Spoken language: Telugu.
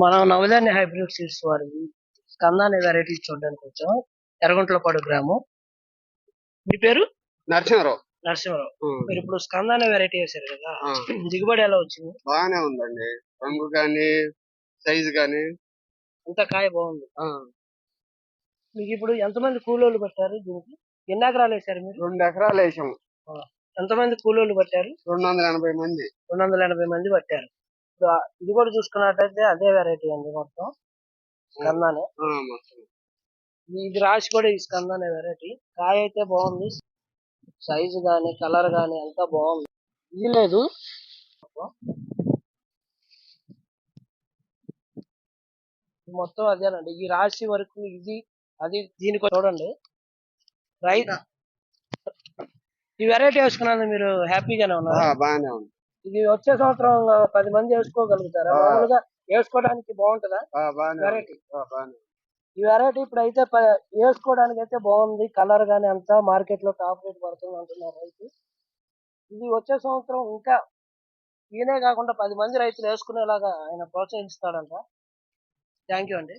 మనం నవధాన్య హైబ్రిడ్ సీడ్స్ వారి స్కంద అనే వెరైటీ చూడడానికి వచ్చాం. ఎర్రగుంట్లపాడు గ్రామం. మీ పేరు? నరసింహరావు. నరసింహరావు. మీరు ఇప్పుడు స్కంద అనే వెరైటీ వేశారు కదా. దిగుబడి ఎలా వచ్చింది? బాగానే ఉందండి. రంగు గాని సైజు గాని. అంత కాయ బాగుంది. ఆ, మీకు ఇప్పుడు ఎంతమంది కూలోళ్ళు పట్టారు దీనికి? ఎన్ని ఎకరాలు వేశారు మీరు? రెండు ఎకరాలు వేసాం ఎంతమంది కూలోళ్ళు పట్టారు? రెండు వందల ఎనభై మంది. రెండు వందల ఎనభై మంది పట్టారు. ఇది కూడా చూసుకున్నట్టయితే అదే వెరైటీ అండి మొత్తం. మొత్తం. ఇది- రాసి కూడా ఈ స్కంద అనే వెరైటీ కాయ అయితే బాగుంది. సైజు గానీ కలర్ గానీ అంతా బాగుంది. ఇది లేదు. మొత్తం అదేనండి. ఈ రాశి వరకు ఇది అది దీనికి చూడండి. రైట్ ఈ వెరైటీ వేసుకున్నాను మీరు హ్యాపీగానే ఉన్నారు? బాగానే ఉంది ఇది వచ్చే సంవత్సరం పది మంది వేసుకోగలుగుతారా. మామూలుగా వేసుకోవడానికి బాగుంటుందా. వెరైటీ. ఈ వెరైటీ ఇప్పుడు అయితే వేసుకోవడానికి అయితే బాగుంది. కలర్ గానీ అంతా మార్కెట్లో టాప్ రేట్ పడుతుంది అంటున్నారు రైతు. ఇది వచ్చే సంవత్సరం ఇంకా ఈయనే కాకుండా పది మంది రైతులు వేసుకునేలాగా ఆయన ప్రోత్సహిస్తాడంట థ్యాంక్ యూ అండి.